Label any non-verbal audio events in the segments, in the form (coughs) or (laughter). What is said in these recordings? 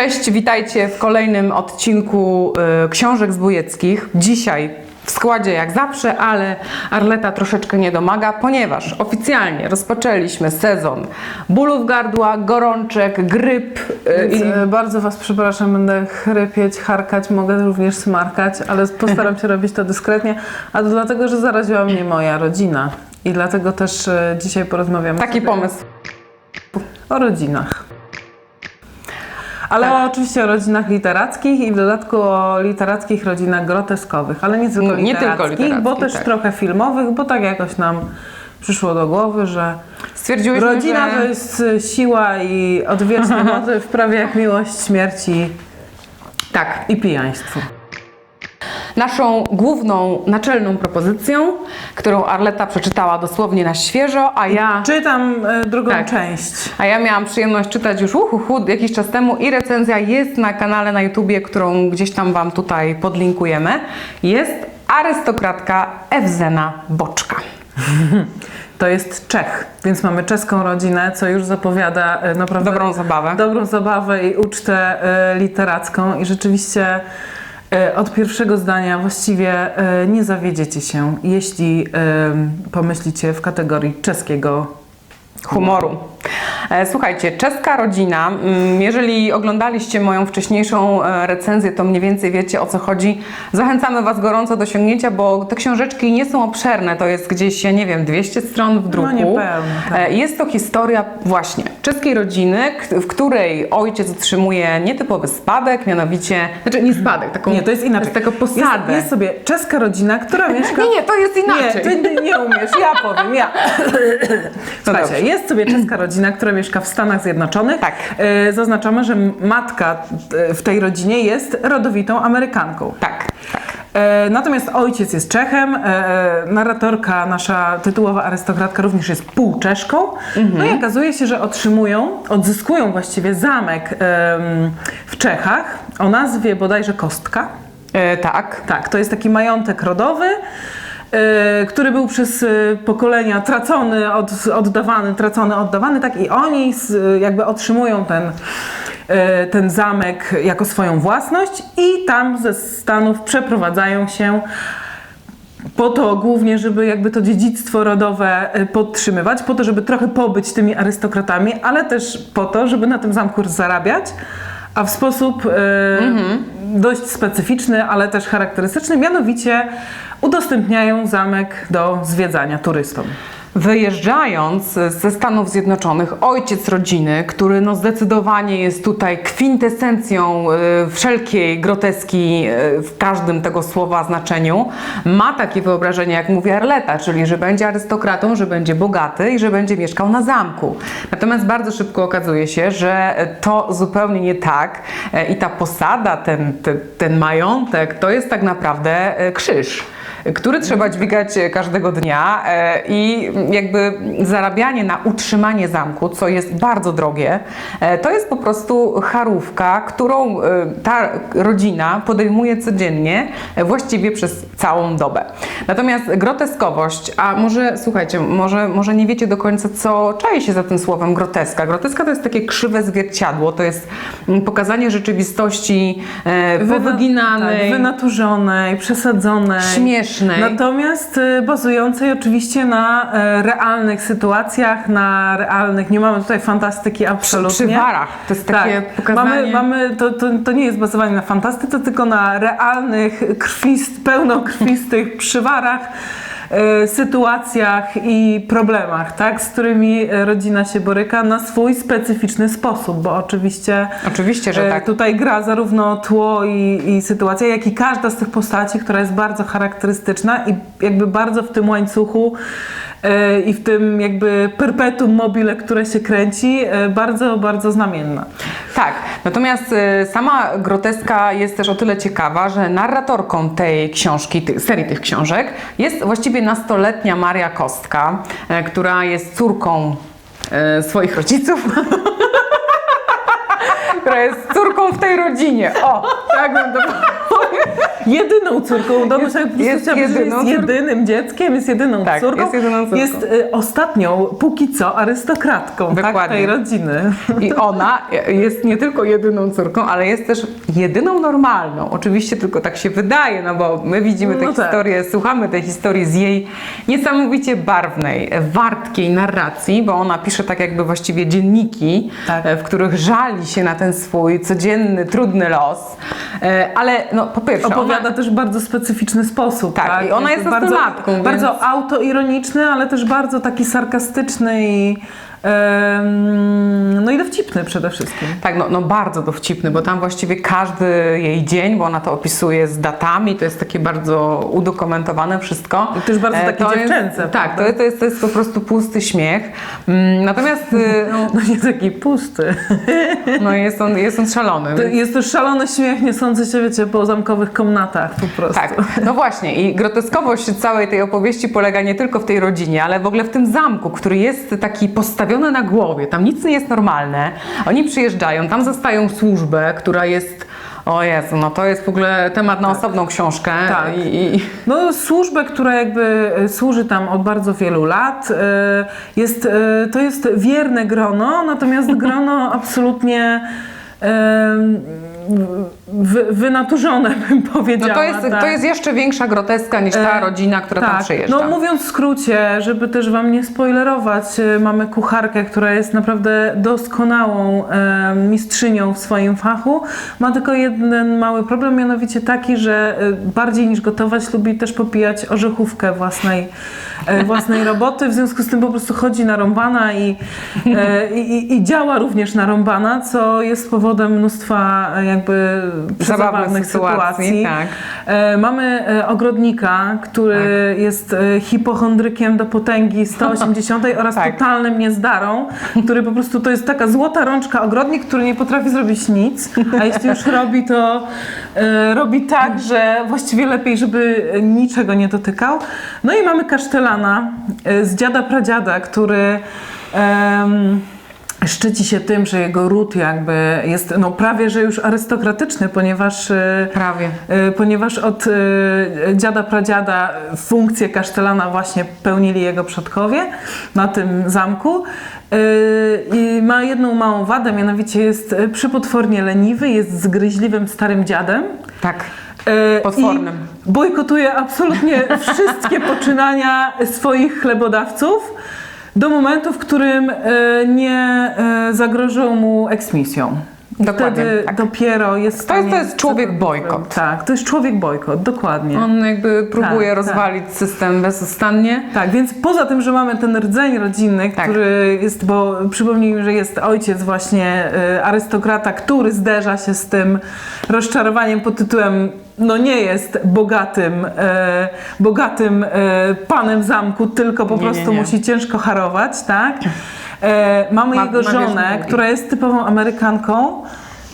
Cześć, witajcie w kolejnym odcinku y, Książek Zbójeckich. Dzisiaj w składzie jak zawsze, ale Arleta troszeczkę nie domaga, ponieważ oficjalnie rozpoczęliśmy sezon bólów gardła, gorączek, gryp Więc, i e, bardzo Was przepraszam, będę chrypieć, harkać, mogę również smarkać, ale postaram się robić to dyskretnie, a to dlatego, że zaraziła mnie moja rodzina. I dlatego też e, dzisiaj porozmawiamy taki pomysł. o rodzinach. Ale Tak. oczywiście o rodzinach literackich i w dodatku o literackich rodzinach groteskowych, ale nie tylko Nie literackich, tylko literackich, bo też tak. trochę filmowych, bo tak jakoś nam przyszło do głowy, że Stwierdziłyśmy, rodzina że... to jest siła i odwieczny (laughs) motyw, prawie jak miłość, śmierci Tak, i pijaństwo. Naszą główną, naczelną propozycją, którą Arleta przeczytała dosłownie na świeżo, a ja... Czytam e, drugą Tak. część. A ja miałam przyjemność czytać już uhuhu, jakiś czas temu i recenzja jest na kanale na YouTubie, którą gdzieś tam Wam tutaj podlinkujemy. Jest arystokratka Ewzena Boczka. (laughs) To jest Czech, więc mamy czeską rodzinę, co już zapowiada e, naprawdę Dobrą zabawę. dobrą zabawę i ucztę e, literacką i rzeczywiście od pierwszego zdania właściwie e, nie zawiedziecie się, jeśli e, pomyślicie w kategorii czeskiego Humoru. E, Słuchajcie, czeska rodzina, mm, jeżeli oglądaliście moją wcześniejszą e, recenzję, to mniej więcej wiecie o co chodzi. Zachęcamy Was gorąco do sięgnięcia, bo te książeczki nie są obszerne, to jest gdzieś, ja nie wiem, 200 stron w druku. niepełne, tak. E, Jest to historia właśnie czeskiej rodziny, w której ojciec otrzymuje nietypowy spadek, mianowicie, znaczy nie spadek, taką Nie, to jest inaczej. taką posadę. Jest, jest sobie czeska rodzina, która mieszka... Nie, nie, to jest inaczej. Nie, ty nie, umiesz, ja powiem, ja. (coughs) Słuchajcie, dobrze. jest sobie czeska rodzina, która mieszka w Stanach Zjednoczonych. Tak. E, zaznaczamy, że matka e, w tej rodzinie jest rodowitą Amerykanką. Tak, tak. E, natomiast ojciec jest Czechem, narratorka, nasza tytułowa arystokratka również jest półczeszką. No i okazuje się, że otrzymują, odzyskują właściwie zamek w Czechach o nazwie bodajże Kostka. E, tak. Tak, to jest taki majątek rodowy, który był przez e, pokolenia tracony, od, oddawany, tracony, oddawany, tak? I oni jakby otrzymują ten, e, ten zamek jako swoją własność i tam ze Stanów przeprowadzają się po to głównie, żeby jakby to dziedzictwo rodowe podtrzymywać, po to, żeby trochę pobyć tymi arystokratami, ale też po to, żeby na tym zamku zarabiać, a w sposób e, dość specyficzny, ale też charakterystyczny, mianowicie udostępniają zamek do zwiedzania turystom. Wyjeżdżając ze Stanów Zjednoczonych, ojciec rodziny, który no zdecydowanie jest tutaj kwintesencją y, wszelkiej groteski y, w każdym tego słowa znaczeniu, ma takie wyobrażenie, jak mówi Arleta, czyli że będzie arystokratą, że będzie bogaty i że będzie mieszkał na zamku. Natomiast bardzo szybko okazuje się, że to zupełnie nie tak e, i ta posada, ten, ten, ten majątek, to jest tak naprawdę e, krzyż który trzeba dźwigać e, każdego dnia e, i jakby zarabianie na utrzymanie zamku, co jest bardzo drogie, e, to jest po prostu charówka, którą ta rodzina podejmuje codziennie, właściwie przez całą dobę. Natomiast groteskowość, a może słuchajcie, może, może nie wiecie do końca, co czai się za tym słowem groteska. Groteska to jest takie krzywe zwierciadło, to jest mm, pokazanie rzeczywistości e, powyginanej, tak, wynaturzonej, przesadzonej. śmiesznej. Natomiast y, bazującej oczywiście na e, realnych sytuacjach, na realnych, nie mamy tutaj fantastyki absolutnie. Przywarach. To jest takie tak. pokazanie... Mamy, mamy, to, to, to nie jest bazowanie na fantastyce, tylko na realnych, krwist, pełnokrwistych przywarach, sytuacjach i problemach, tak, z którymi e, rodzina się boryka na swój specyficzny sposób, bo oczywiście Oczywiście, że E, tak. Tutaj gra zarówno tło i, i sytuacja, jak i każda z tych postaci, która jest bardzo charakterystyczna i jakby bardzo w tym łańcuchu e, i w tym jakby perpetuum mobile, które się kręci, e, bardzo, bardzo znamienna. Tak, natomiast y, sama groteska jest też o tyle ciekawa, że narratorką tej książki, serii tych książek jest właściwie nastoletnia Maria Kostka, e, która jest córką e, swoich rodziców. (laughs) która jest córką w tej rodzinie. O, tak bym to. (laughs) jedyną córką. Domu sobie prostu Jest chciałam jedyną jest jedynym dzieckiem, jest jedyną Tak, córką. jest jedyną córką. Jest y, ostatnią, póki co, arystokratką tak, tej rodziny. I (laughs) ona jest nie tylko jedyną córką, ale jest też jedyną normalną. Oczywiście tylko tak się wydaje, no bo my widzimy tę No tak. historię, słuchamy tej historii z jej niesamowicie barwnej, wartkiej narracji, bo ona pisze tak jakby właściwie dzienniki, Tak. e, w których żali się na ten swój codzienny, trudny los. E, Ale no po pierwsze, Opowiada ona, też w bardzo specyficzny sposób. Tak, i ona Jakby jest bardzo, więc- Bardzo autoironiczny, ale też bardzo taki sarkastyczny i, no i dowcipny przede wszystkim. Tak, no, no bardzo dowcipny, bo tam właściwie każdy jej dzień, bo ona to opisuje z datami, to jest takie bardzo udokumentowane wszystko. I też bardzo E, takie to dziewczęce, Jest, tak, to, to, jest, to jest po prostu pusty śmiech. Mm, Natomiast y, (laughs) no, No nie taki pusty. (laughs) no jest, on, jest on szalony. To jest to szalony śmiech niosący się, wiecie, po zamkowych komnatach po prostu. Tak, no właśnie i groteskowość całej tej opowieści polega nie tylko w tej rodzinie, ale w ogóle w tym zamku, który jest taki postawiony na głowie. Tam nic nie jest normalne. Oni przyjeżdżają, tam zastają służbę, która jest, o Jezu, no to jest w ogóle temat na osobną książkę. Tak. I, i, No, służbę, która jakby e, służy tam od bardzo wielu lat, e, jest, e, to jest wierne grono, natomiast grono (laughs) absolutnie wy, wynaturzone, (laughs) bym powiedziała. no to jest, tak. to jest jeszcze większa groteska niż ta E, rodzina, która tam przyjeżdża. No mówiąc w skrócie, żeby też Wam nie spoilerować, e, mamy kucharkę, która jest naprawdę doskonałą e, mistrzynią w swoim fachu. Ma tylko jeden mały problem, mianowicie taki, że e, bardziej niż gotować lubi też popijać orzechówkę własnej, e, (laughs) własnej roboty. W związku z tym po prostu chodzi narąbana i, e, i, i- działa również narąbana, co jest powodem mnóstwa jakby zabawnych sytuacji, sytuacji. tak. E, mamy e, ogrodnika, który Tak. jest e, hipochondrykiem do potęgi (laughs) 180 oraz Tak. totalnym niezdarą, który po prostu to jest taka złota rączka ogrodnik, który nie potrafi zrobić nic, a jeśli już (laughs) robi, to robi tak, że właściwie lepiej, żeby niczego nie dotykał. No i mamy kasztelana z dziada pradziada, który em, szczyci się tym, że jego ród jakby jest no, prawie, że już arystokratyczny, ponieważ e, Prawie. E, ponieważ od e, dziada pradziada funkcję kasztelana właśnie pełnili jego przodkowie na tym zamku. I ma jedną małą wadę, mianowicie jest przypotwornie leniwy, jest zgryźliwym starym dziadem. Tak. Potwornym. I bojkotuje absolutnie wszystkie poczynania swoich chlebodawców do momentu, w którym e, nie e, zagrożą mu eksmisją. Dokładnie, Wtedy tak. dopiero jest To jest- to jest człowiek bojkot. Tak, to jest człowiek bojkot, dokładnie. On jakby próbuje Tak, rozwalić system bezustannie. Tak, więc poza tym, że mamy ten rdzeń rodzinny, Tak. który jest, bo przypomnijmy, że jest ojciec właśnie y, arystokrata, który zderza się z tym rozczarowaniem pod tytułem no nie jest bogatym, y, bogatym y, panem zamku, tylko po Nie, nie, prostu nie. musi ciężko harować, tak? E, mamy Ma- jego żonę, która jest typową Amerykanką.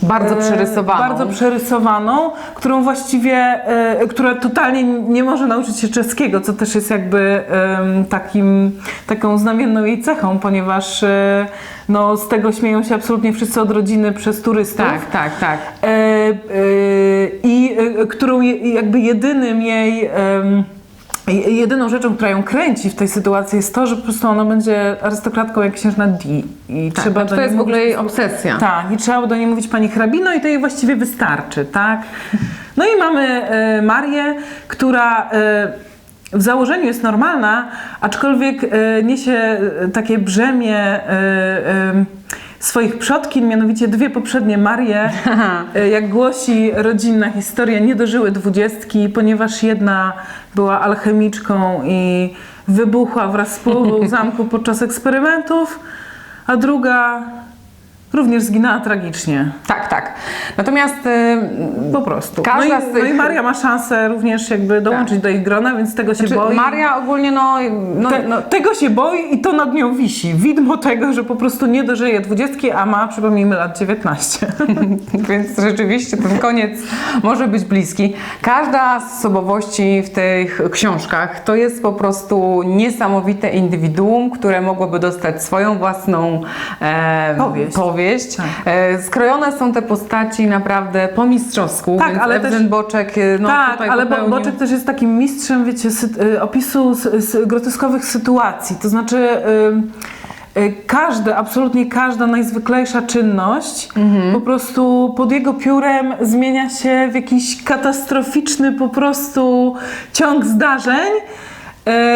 Bardzo E, przerysowaną. Bardzo przerysowaną, którą właściwie, e, która totalnie nie może nauczyć się czeskiego, co też jest jakby takim, taką znamienną jej cechą, ponieważ e, no, z tego śmieją się absolutnie wszyscy od rodziny przez turystów. Tak, tak, tak. I którą jakby jedynym jej. Jedyną rzeczą, która ją kręci w tej sytuacji jest to, że po prostu ona będzie arystokratką jak księżna Di. I Tak, trzeba to jest w ogóle jej obsesja. tak, i trzeba do niej mówić pani hrabino i to jej właściwie wystarczy, tak? No i mamy e, Marię, która e, w założeniu jest normalna, aczkolwiek e, niesie takie brzemię e, e, swoich przodkin, mianowicie dwie poprzednie Marie, e, (laughs) jak głosi rodzinna historia, nie dożyły dwudziestki, ponieważ jedna była alchemiczką i wybuchła wraz z połową (laughs) zamku podczas eksperymentów, a druga również zginęła tragicznie. Tak, tak. Natomiast y, Po prostu. Każda no, z i, tych- no i Maria ma szansę również jakby dołączyć do ich grona, więc tego się czy boi. Maria ogólnie no, no, Te, no Tego się boi i to nad nią wisi. Widmo tego, że po prostu nie dożyje dwudziestki, a ma, przypomnijmy, lat 19. (laughs) Więc rzeczywiście ten koniec może być bliski. Każda z osobowości w tych książkach to jest po prostu niesamowite indywiduum, które mogłoby dostać swoją własną e, Powieść. powieść opowieść. Tak. E, Skrojone są te postaci naprawdę po mistrzowsku, Tak, więc ale Ewgen też- Boczek e, no, tak, ale. Boczek też jest takim mistrzem, wiecie, sy- y, opisu groteskowych sytuacji. To znaczy, y, każde, absolutnie każda najzwyklejsza czynność Mhm. po prostu pod jego piórem zmienia się w jakiś katastroficzny po prostu ciąg zdarzeń.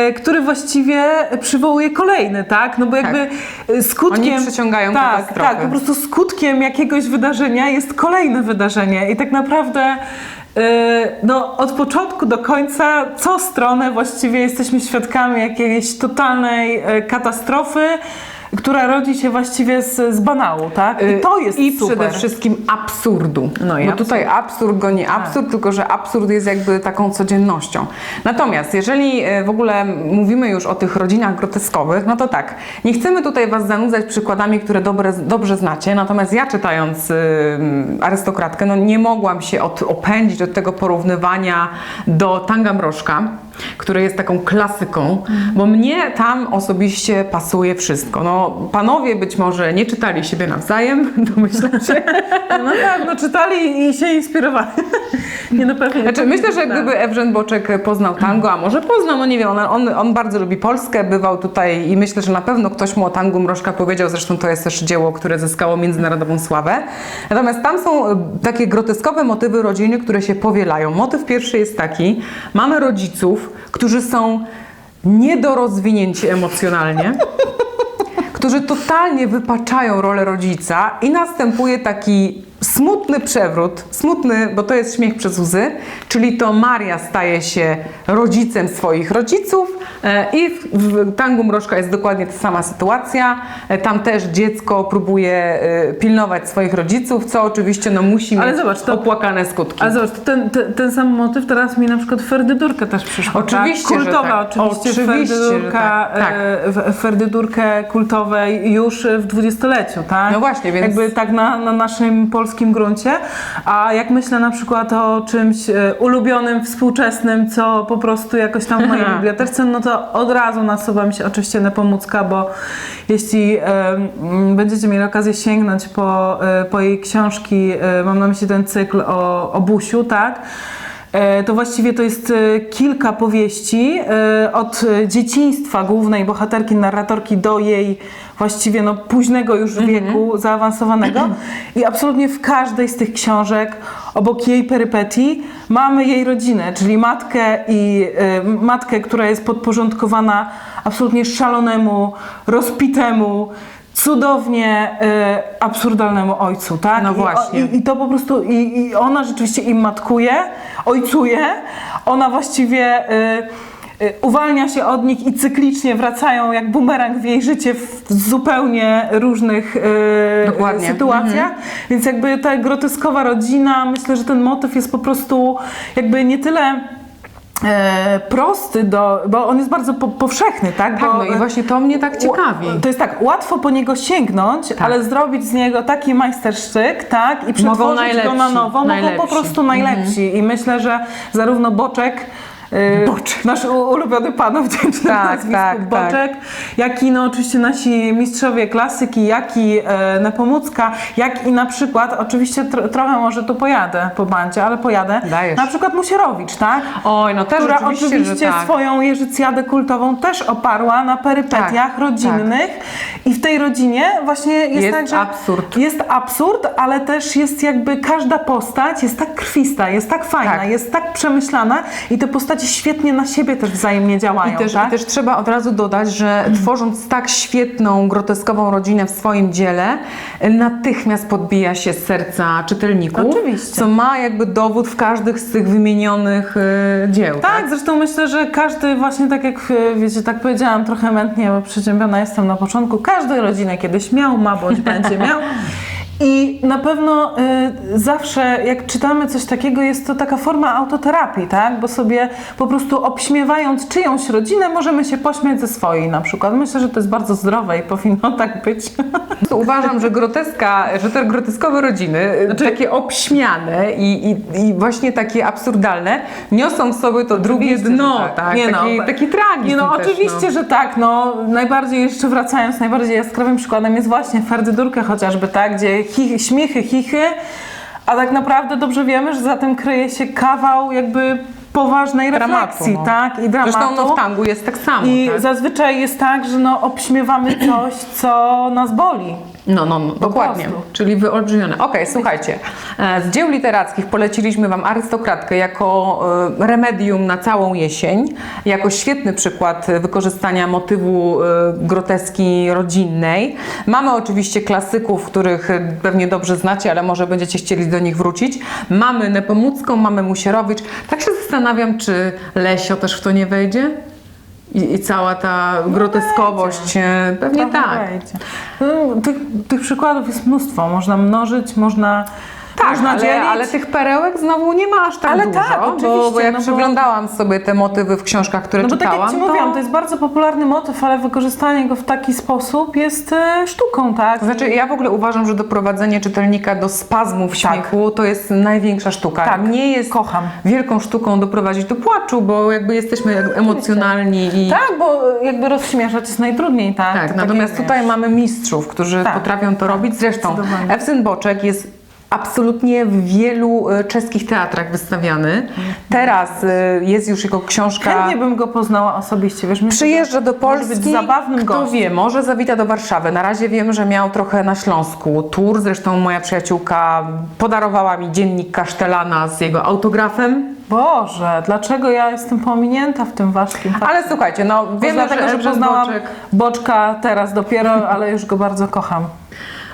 Y, Który właściwie przywołuje kolejny, tak? No bo jakby y, skutkiem. Oni przyciągają tak, katastrofy. tak, po prostu skutkiem jakiegoś wydarzenia jest kolejne wydarzenie. I tak naprawdę yy, no, od początku do końca, co stronę właściwie jesteśmy świadkami jakiejś totalnej katastrofy, która rodzi się właściwie z, z banału, tak? I to jest Y, I super. przede wszystkim absurdu. No i Bo absurd. tutaj absurd goni absurd, tylko że absurd jest jakby taką codziennością. Natomiast jeżeli e, w ogóle mówimy już o tych rodzinach groteskowych, no to tak, nie chcemy tutaj Was zanudzać przykładami, które dobre, dobrze znacie, natomiast ja czytając y, arystokratkę, no nie mogłam się od, opędzić od tego porównywania do Tanga Mrożka, który jest taką klasyką, bo mnie tam osobiście pasuje wszystko. No, panowie być może nie czytali siebie nawzajem, (laughs) domyślam się. No tak, no czytali i się inspirowali. (laughs) nie no pewnie. Znaczy, myślę, że tak. gdyby Ewgen Boczek poznał tango, a może poznał, no nie wiem, on, on, on bardzo lubi Polskę, bywał tutaj i myślę, że na pewno ktoś mu o tangu Mrożka powiedział, zresztą to jest też dzieło, które zyskało międzynarodową sławę. Natomiast tam są e, takie groteskowe motywy rodziny, które się powielają. Motyw pierwszy jest taki, mamy rodziców, którzy są niedorozwinięci emocjonalnie, którzy totalnie wypaczają rolę rodzica i następuje taki smutny przewrót, smutny, bo to jest śmiech przez łzy, czyli to Maria staje się rodzicem swoich rodziców e, i w, Tangu Mrożka jest dokładnie ta sama sytuacja. E, Tam też dziecko próbuje e, pilnować swoich rodziców, co oczywiście no, musi Ale mieć zobacz, to- opłakane skutki. Ale zobacz, ten, ten, ten sam motyw teraz mi na przykład Ferdydurkę też przyszło. Oczywiście, tak? Kultowa tak. oczywiście, Oczywiście, Ferdydurka, tak. Tak. e, Ferdydurkę kultowej już w dwudziestoleciu, tak? No właśnie, więc- Jakby tak na, na naszym polskim gruncie. A jak myślę na przykład o czymś e, ulubionym, współczesnym, co po prostu jakoś tam w mojej (laughs) bibliotece, no to od razu nasuwa mi się oczywiście Nepomucka, bo jeśli będziecie mieli okazję sięgnąć po, e, po jej książki, e, mam na myśli ten cykl o, o Busiu, tak? E, To właściwie to jest e, kilka powieści e, od dzieciństwa głównej bohaterki, narratorki do jej właściwie no, późnego już wieku, zaawansowanego. I absolutnie w każdej z tych książek, obok jej perypetii, mamy jej rodzinę, czyli matkę i e, matkę, która jest podporządkowana absolutnie szalonemu, rozpitemu, cudownie e, absurdalnemu ojcu, tak? No właśnie. I, i to po prostu, i, i ona rzeczywiście im matkuje, ojcuje, ona właściwie y, y, uwalnia się od nich i cyklicznie wracają jak bumerang w jej życie w zupełnie różnych y, sytuacjach. Więc jakby ta groteskowa rodzina, myślę, że ten motyw jest po prostu jakby nie tyle prosty, do, bo on jest bardzo po, powszechny, tak? tak, bo, no i właśnie to mnie tak ciekawi. to jest tak, łatwo po niego sięgnąć, Tak. ale zrobić z niego taki majstersztyk, tak? I przetworzyć go na nowo, mogą po prostu najlepsi. I myślę, że zarówno Boczek, Boczek. nasz ulubiony pan wdzięczny Tak, nazwisku tak, Boczek, jak i no oczywiście nasi mistrzowie klasyki, jak i e, Nepomucka, jak i na przykład, oczywiście tro, trochę może tu pojadę po bandzie, ale pojadę, Dajesz. na przykład Musierowicz, tak? Oj, no też która oczywiście, oczywiście, tak. swoją Jeżycjadę kultową też oparła na perypetiach Tak, rodzinnych i w tej rodzinie właśnie jest, Jest tak, że absurd. jest absurd, ale też jest jakby każda postać jest tak krwista, jest tak fajna, Tak. jest tak przemyślana i te postacie świetnie na siebie też wzajemnie działają, I też, tak? I też trzeba od razu dodać, że tworząc tak świetną, groteskową rodzinę w swoim dziele, natychmiast podbija się z serca czytelników. Oczywiście. Co ma jakby dowód w każdych z tych wymienionych y, dzieł. Tak, zresztą myślę, że każdy właśnie tak jak e, wiecie, tak powiedziałam trochę mętnie, bo przeziębiona jestem na początku, każdej rodziny kiedyś miał, ma bądź będzie miał. (laughs) I na pewno y, zawsze, jak czytamy coś takiego, jest to taka forma autoterapii, tak? Bo sobie po prostu obśmiewając czyjąś rodzinę, możemy się pośmiać ze swojej na przykład. Myślę, że to jest bardzo zdrowe i powinno tak być. (laughs) Uważam, że groteska, że te groteskowe rodziny, Znaczy- takie obśmiane i, i, i właśnie takie absurdalne, niosą w sobie to drugie dno, tak. tak? Nie no, taki, tak. taki tragizm Nie no, też, oczywiście, że tak. No, najbardziej jeszcze wracając, najbardziej jaskrawym przykładem jest właśnie Ferdydurkę chociażby, tak? Gdzie chi, śmichy, chichy, a tak naprawdę dobrze wiemy, że za tym kryje się kawał jakby poważnej Dramatu, refleksji, no. tak? I dramatu. Zresztą no, w tangu jest tak samo. I tak? zazwyczaj jest tak, że no, obśmiewamy coś, co nas boli. No, no, no dokładnie. prostu. Czyli wyolbrzymione. Okej, słuchajcie. e, Z dzieł literackich poleciliśmy Wam arystokratkę jako e, remedium na całą jesień, jako świetny przykład wykorzystania motywu e, groteski rodzinnej. Mamy oczywiście klasyków, których pewnie dobrze znacie, ale może będziecie chcieli do nich wrócić. Mamy Nepomucką, mamy Musierowicz. Tak się zastanawiam, czy Lesio też w to nie wejdzie? I, i cała ta groteskowość, e, pewnie Trochę tak. wejdzie. No, tych, tych przykładów jest mnóstwo. Można mnożyć, można, Tak, można ale, dzielić. ale tych perełek znowu nie ma aż tak Ale dużo, tak, bo, oczywiście, bo jak no bo- przeglądałam sobie te motywy w książkach, które No bo tak czytałam, jak Ci mówiłam, to jest bardzo popularny motyw, ale wykorzystanie go w taki sposób jest e, sztuką, tak? To znaczy, ja w ogóle uważam, że doprowadzenie czytelnika do spazmów śmiechu to jest największa sztuka. Tak, Nie jest kocham. wielką sztuką doprowadzić do płaczu, bo jakby jesteśmy jakby emocjonalni i Tak, bo e, jakby rozśmieszać jest najtrudniej, tak? Tak, To natomiast takie, tutaj mamy mistrzów, którzy Tak. potrafią to robić. Zresztą. Ewsyn Boczek jest absolutnie w wielu e, czeskich teatrach wystawiany. Teraz e, jest już jego książka... Chętnie bym go poznała osobiście, wiesz, Przyjeżdża do że może być Polski, zabawnym kto gościem. wie, może zawita do Warszawy. Na razie wiem, że miał trochę na Śląsku tour. Zresztą moja przyjaciółka podarowała mi dziennik Kasztelana z jego autografem. Boże, dlaczego ja jestem pominięta w tym ważkim fakcie? Ale słuchajcie, no wiemy, dlatego, że Ewrzyn poznałam Boczek... Boczka teraz dopiero, ale już go bardzo kocham.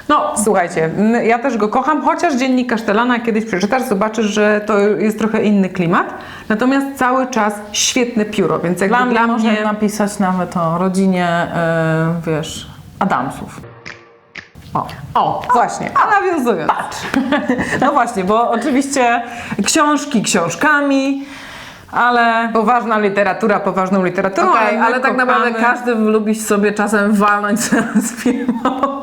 No, słuchajcie, ja też go kocham, chociaż dziennik Kasztelana kiedyś przeczytasz, zobaczysz, że to jest trochę inny klimat. Natomiast cały czas świetne pióro, więc jakby Dla mnie dla można mnie... napisać nawet o rodzinie, e, wiesz, Adamsów. O. O, właśnie, a nawiązując. (laughs) No właśnie, bo oczywiście książki książkami, ale... Poważna literatura, poważną literaturą, Okej, my ale tak naprawdę każdy lubi sobie czasem walnąć (laughs) z filmowy,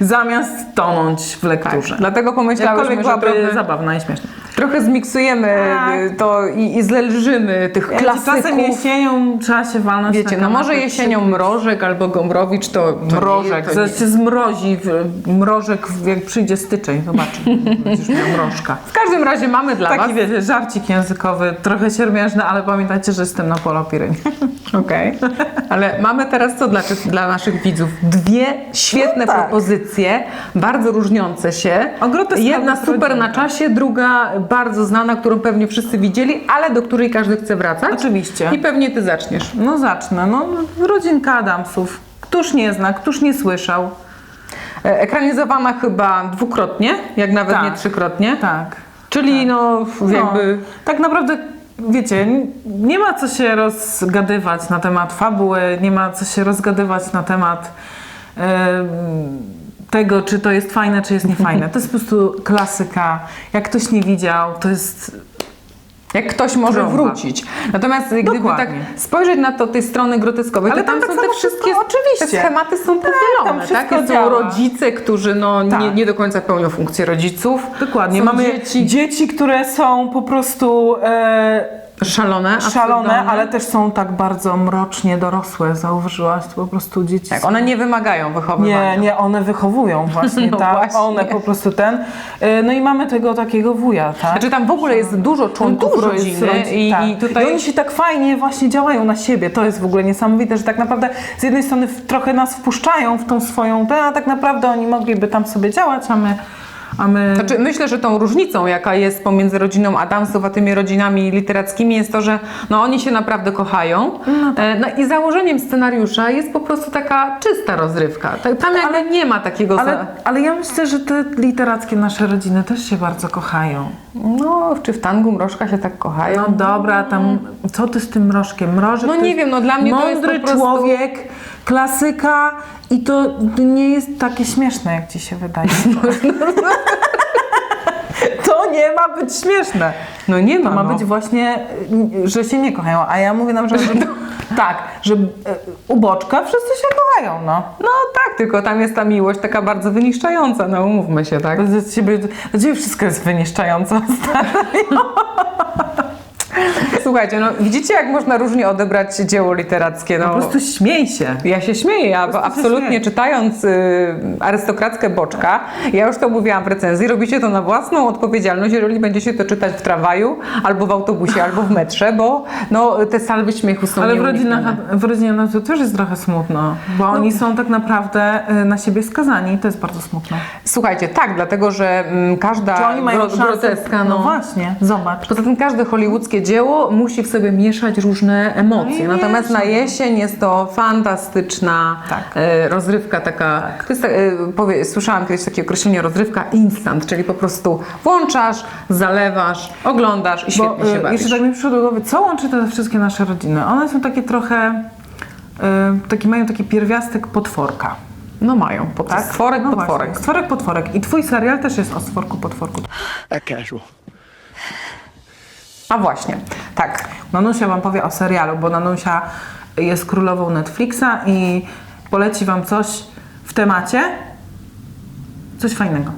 zamiast tonąć w lekturze. Tak, dlatego pomyślałyśmy, byłaby zabawna i śmieszna. Trochę zmiksujemy Tak. y, to i, i zlelżymy tych Jak klasyków. Czasem jesienią trzeba się walnąć Wiecie, no może jesienią. Mrożek albo Gombrowicz to, to Mrożek, nie, to nie. się zmrozi, w- mrożek w- jak przyjdzie styczeń, zobaczymy, (laughs) będziesz miał mrożka. W każdym razie mamy dla Taki Was. wiecie, żarcik językowy, trochę siermiężny, ale pamiętajcie, że jestem na polopirynie. (laughs) Okej. Ale mamy teraz co dla, dla naszych widzów? Dwie świetne No tak. propozycje, bardzo różniące się. Jedna super na czasie, druga bardzo znana, którą pewnie wszyscy widzieli, ale do której każdy chce wracać. Oczywiście. I pewnie Ty zaczniesz. No zacznę, no rodzinka Adamsów. Któż nie zna, któż nie słyszał? E, Ekranizowana chyba dwukrotnie, jak nawet Tak. nie trzykrotnie. Tak. Czyli no jakby... No, tak naprawdę, wiecie, nie ma co się rozgadywać na temat fabuły, nie ma co się rozgadywać na temat em, tego, czy to jest fajne, czy jest niefajne. To jest po prostu klasyka. Jak ktoś nie widział, to jest Jak ktoś może Trąba. wrócić. Natomiast gdyby tak Dokładnie. spojrzeć na to tej strony groteskowej, Ale to tam, tam tak są te wszystkie oczywiście. te schematy są tam powielone. Tak, Są rodzice, którzy no, nie, Tak. nie do końca pełnią funkcję rodziców. dokładnie. Są Mamy dzieci dzieci, które są po prostu e, szalone, szalone, ale też są tak bardzo mrocznie dorosłe. Zauważyłaś? To po prostu dzieci Tak, są one nie wymagają wychowywania. Nie, nie, one wychowują (laughs) właśnie, No tak? właśnie. One po prostu ten. y, No i mamy tego takiego wuja, tak? Znaczy tam w ogóle jest dużo członków Dużo jest rodziny rodzin, i, tak. i tutaj... I oni się tak fajnie właśnie działają na siebie. To jest w ogóle niesamowite, że tak naprawdę z jednej strony trochę nas wpuszczają w tą swoją a tak naprawdę oni mogliby tam sobie działać, a my... A my... Znaczy, myślę, że tą różnicą, jaka jest pomiędzy rodziną Adamsów a tymi rodzinami literackimi, jest to, że no, oni się naprawdę kochają. E, No, i założeniem scenariusza jest po prostu taka czysta rozrywka. Ta- Tam jakby nie ma takiego. ale, za... ale ja myślę, że te literackie nasze rodziny też się bardzo kochają. No, czy w tangu mrożka się tak kochają? No dobra, tam co ty z tym mrożkiem? Mrożek No nie wiem, no dla mnie to jest mądry po prostu- człowiek, klasyka i to nie jest takie śmieszne, jak ci się wydaje. (laughs) To nie ma być śmieszne. No nie ma, To ma no. być właśnie, y, że się nie kochają. A ja mówię nam, że, (laughs) tak, że y, u boczka wszyscy się kochają, no. No tak, tylko tam jest ta miłość taka bardzo wyniszczająca, no umówmy się, tak? Dla ciebie, dla ciebie wszystko jest wyniszczające. (laughs) Słuchajcie, no widzicie jak można różnie odebrać dzieło literackie, no. Po prostu śmiej się. Ja się śmieję, ja absolutnie śmieję. czytając y, arystokrackie boczka, ja już to mówiłam w recenzji, robicie to na własną odpowiedzialność, jeżeli będziecie to czytać w tramwaju, albo w autobusie, albo w metrze, bo no, te salwy śmiechu są Ale w rodzinach, w rodzinach to też jest trochę smutno, bo oni są tak naprawdę y, na siebie skazani i to jest bardzo smutne. Słuchajcie, tak, dlatego że mm, każda Czy oni mają gro- groteska, No no, właśnie, zobacz. Poza tym każde hollywoodzkie dzieło musi w sobie mieszać różne emocje. No Natomiast na jesień jest to fantastyczna Tak. e, rozrywka taka. To jest, tak, e, powie, słyszałam kiedyś takie określenie rozrywka instant, czyli po prostu włączasz, zalewasz, oglądasz i świetnie Bo, się y, bawisz. Jeszcze tak mi przyszło do głowy, co łączy te wszystkie nasze rodziny? One są takie trochę, taki, mają taki pierwiastek potworka. No mają, po tak? Stworek, No potworek. Właśnie, stworek, potworek. I twój serial też jest o stworku, potworku. A casual. A właśnie, tak. Nanusia wam powie o serialu, bo Nanusia jest królową Netflixa i poleci wam coś w temacie, coś fajnego.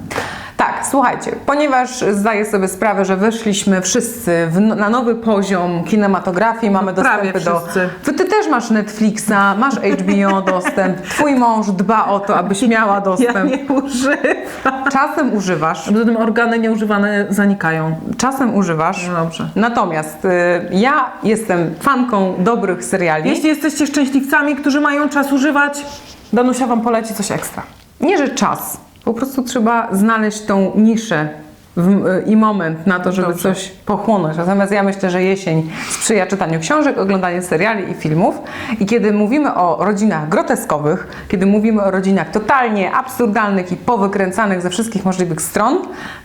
Tak, słuchajcie, ponieważ zdaję sobie sprawę, że weszliśmy wszyscy w, na nowy poziom kinematografii, mamy No, dostępy do... wszyscy. Ty, ty też masz Netflixa, masz HBO (laughs) dostęp, twój mąż dba o to, abyś miała Ja dostęp. nie używam. Czasem używasz, Poza tym organy nieużywane zanikają. czasem używasz. No dobrze. Natomiast y, ja jestem fanką dobrych seriali. Jeśli jesteście szczęśliwcami, którzy mają czas używać, Danusia wam poleci coś ekstra. Nie, że czas. Po prostu trzeba znaleźć tą niszę w, y, i moment na to, żeby Dobrze. coś pochłonąć. Natomiast ja myślę, że jesień sprzyja czytaniu książek, oglądaniu seriali i filmów. I kiedy mówimy o rodzinach groteskowych, kiedy mówimy o rodzinach totalnie absurdalnych i powykręcanych ze wszystkich możliwych stron,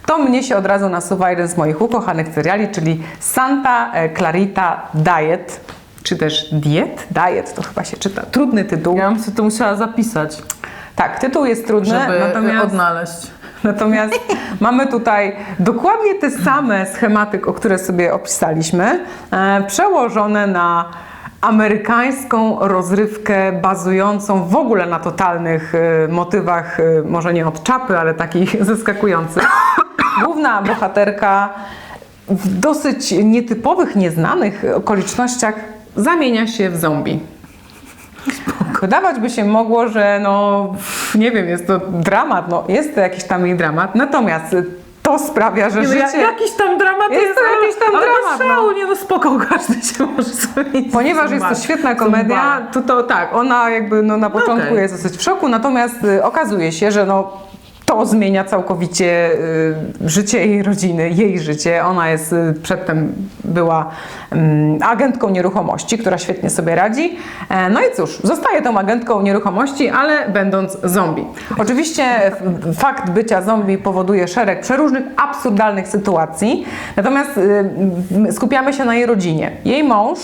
to mnie się od razu nasuwa jeden z moich ukochanych seriali, czyli Santa e, Clarita Diet. Czy też Diet? Diet to chyba się czyta. Trudny tytuł. Ja bym sobie to musiała zapisać, Tak, tytuł jest trudny, żeby natomiast... odnaleźć. (laughs) Natomiast mamy tutaj dokładnie te same schematy, o które sobie opisaliśmy, e, przełożone na amerykańską rozrywkę bazującą w ogóle na totalnych e, motywach, e, może nie od czapy, ale takich (laughs) zaskakujących. Główna bohaterka w dosyć nietypowych, nieznanych okolicznościach zamienia się w zombie. Wydawać by się mogło, że no, nie wiem, jest to dramat, no jest to jakiś tam jej dramat, natomiast to sprawia, że Nie, no, ja- życie... jakiś tam dramat Jest jest, ale- jakiś tam ale dramat, bez szału, nie no spoko, (laughs) każdy się może sobie Ponieważ jest to świetna komedia, to, to tak, ona jakby no, na początku Okej. jest dosyć w szoku, natomiast y, okazuje się, że no, to zmienia całkowicie y, życie jej rodziny, jej życie. Ona jest y, przedtem była mm, agentką nieruchomości, która świetnie sobie radzi. E, no i cóż, zostaje tą agentką nieruchomości, ale będąc zombie. Oczywiście fakt bycia zombie powoduje szereg przeróżnych, absurdalnych sytuacji, natomiast y, skupiamy się na jej rodzinie. Jej mąż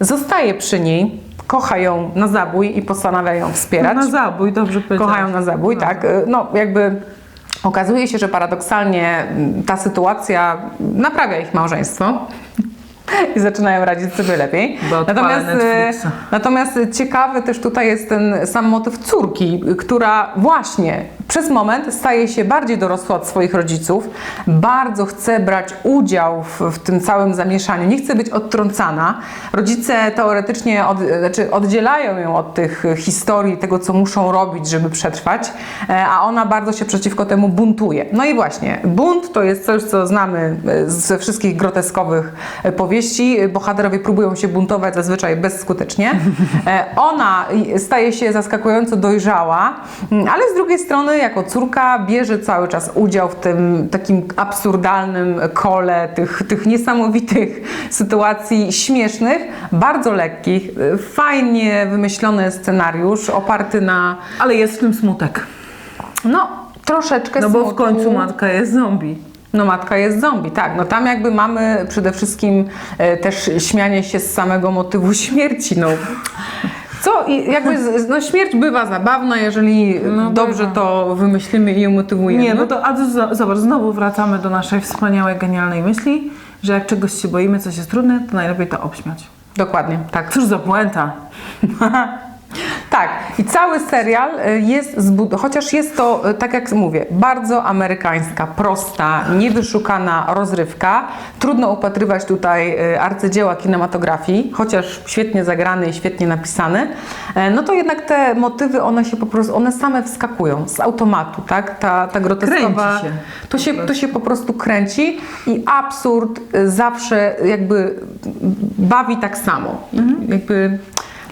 zostaje przy niej, kocha ją na zabój i postanawia ją wspierać. Na zabój, dobrze powiedziałeś. Kochają na zabój, tak. Y, No jakby okazuje się, że paradoksalnie mm, ta sytuacja naprawia ich małżeństwo. (laughs) I zaczynają radzić sobie lepiej. Natomiast, Netflixa. natomiast ciekawy też tutaj jest ten sam motyw córki, która właśnie przez moment staje się bardziej dorosła od swoich rodziców, bardzo chce brać udział w, w tym całym zamieszaniu, nie chce być odtrącana. Rodzice teoretycznie od, znaczy oddzielają ją od tych historii, tego co muszą robić, żeby przetrwać, e, a ona bardzo się przeciwko temu buntuje. No i właśnie, bunt to jest coś, co znamy ze wszystkich groteskowych e, powieści. Bohaterowie próbują się buntować zazwyczaj bezskutecznie. E, Ona staje się zaskakująco dojrzała, m, ale z drugiej strony jako córka bierze cały czas udział w tym takim absurdalnym kole tych, tych niesamowitych sytuacji śmiesznych, bardzo lekkich, fajnie wymyślony scenariusz oparty na Ale jest w tym smutek. no troszeczkę No bo w smutku. końcu matka jest zombie. No matka jest zombie, tak. No tam jakby mamy przede wszystkim e, też śmianie się z samego motywu (laughs) śmierci. No Co, i jakby, z- no śmierć bywa zabawna, jeżeli No dobrze bywa. to wymyślimy i umotywujemy. Nie, no to a z- zobacz, znowu wracamy do naszej wspaniałej, genialnej myśli, że jak czegoś się boimy, coś jest trudne, to najlepiej to obśmiać. Dokładnie, tak. Cóż za puenta. (laughs) Tak, i cały serial y, jest zbudowany, chociaż jest to, y, tak jak mówię, bardzo amerykańska, prosta, niewyszukana rozrywka. Trudno upatrywać tutaj y, arcydzieła kinematografii, chociaż świetnie zagrany i świetnie napisany. E, No to jednak te motywy, one się po prostu, one same wskakują z automatu, tak? Ta, ta groteskowa... Się. To się, to się po prostu kręci i absurd zawsze jakby bawi tak samo. I Jakby,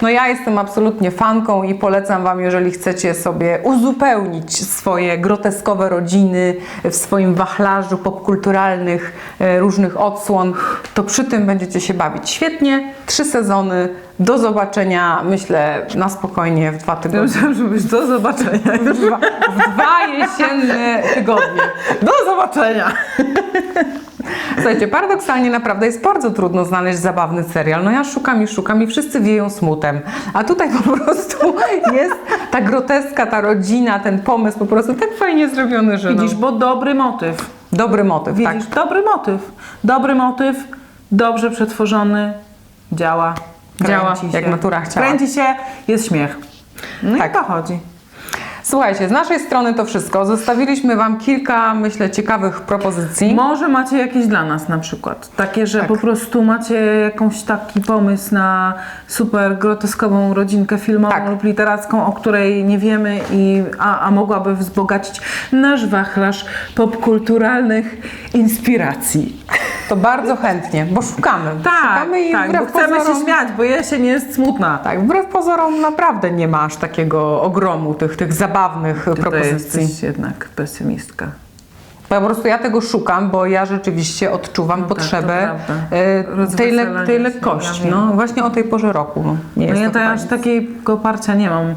no ja jestem absolutnie fanką i polecam Wam, jeżeli chcecie sobie uzupełnić swoje groteskowe rodziny w swoim wachlarzu popkulturalnych e, różnych odsłon, to przy tym będziecie się bawić świetnie. Trzy sezony, do zobaczenia myślę na spokojnie w dwa tygodnie. myślałam, że być do zobaczenia. W dwa, w dwa jesienne tygodnie. Do zobaczenia! Słuchajcie, paradoksalnie naprawdę jest bardzo trudno znaleźć zabawny serial. No ja szukam i szukam i wszyscy wieją smutem. A tutaj po prostu (laughs) jest ta groteska, ta rodzina, ten pomysł po prostu tak fajnie zrobiony, że Widzisz, no, bo dobry motyw. dobry motyw, tak. Widzisz, dobry motyw. Dobry motyw, dobrze przetworzony, działa. Działa, kręci jak się. natura chciała. Kręci się, jest śmiech. No Tak. i to chodzi. Słuchajcie, z naszej strony to wszystko. Zostawiliśmy Wam kilka, myślę, ciekawych propozycji. Może macie jakieś dla nas na przykład. Takie, że Tak. po prostu macie jakąś taki pomysł na super groteskową rodzinkę filmową Tak. lub literacką, o której nie wiemy, i, a, a mogłaby wzbogacić nasz wachlarz popkulturalnych inspiracji. To bardzo chętnie, bo szukamy. Tak, szukamy i tak, bo wbrew chcemy pozorom, się śmiać, bo jesień jest smutna. Tak, wbrew pozorom naprawdę nie ma aż takiego ogromu tych, tych zabawnych Ty to propozycji. jesteś jednak pesymistka. Po prostu ja tego szukam, bo ja rzeczywiście odczuwam No tak, potrzebę to e, tej, le, tej lekkości. no, właśnie o tej porze roku. No, nie No ja to to aż takiego parcia nie mam,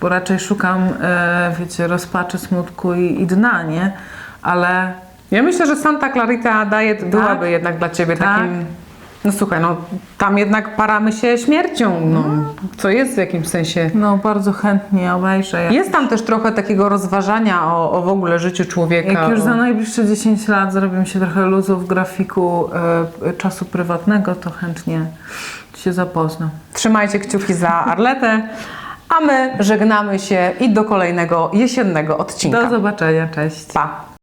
bo raczej szukam, e, wiecie, rozpaczy, smutku i, i dna, nie? Ale Ja myślę, że Santa Clarita Diet byłaby jednak dla Ciebie Tak. takim... No słuchaj, no tam jednak paramy się śmiercią, no, co jest w jakimś sensie... no bardzo chętnie obejrzę. Jak, Jest tam też trochę takiego rozważania o, o w ogóle życiu człowieka. jak już o... za najbliższe 10 lat zrobię się trochę luzu w grafiku e, czasu prywatnego, to chętnie się zapoznam. Trzymajcie kciuki za Arletę, a my żegnamy się i do kolejnego jesiennego odcinka. Do zobaczenia, cześć. Pa!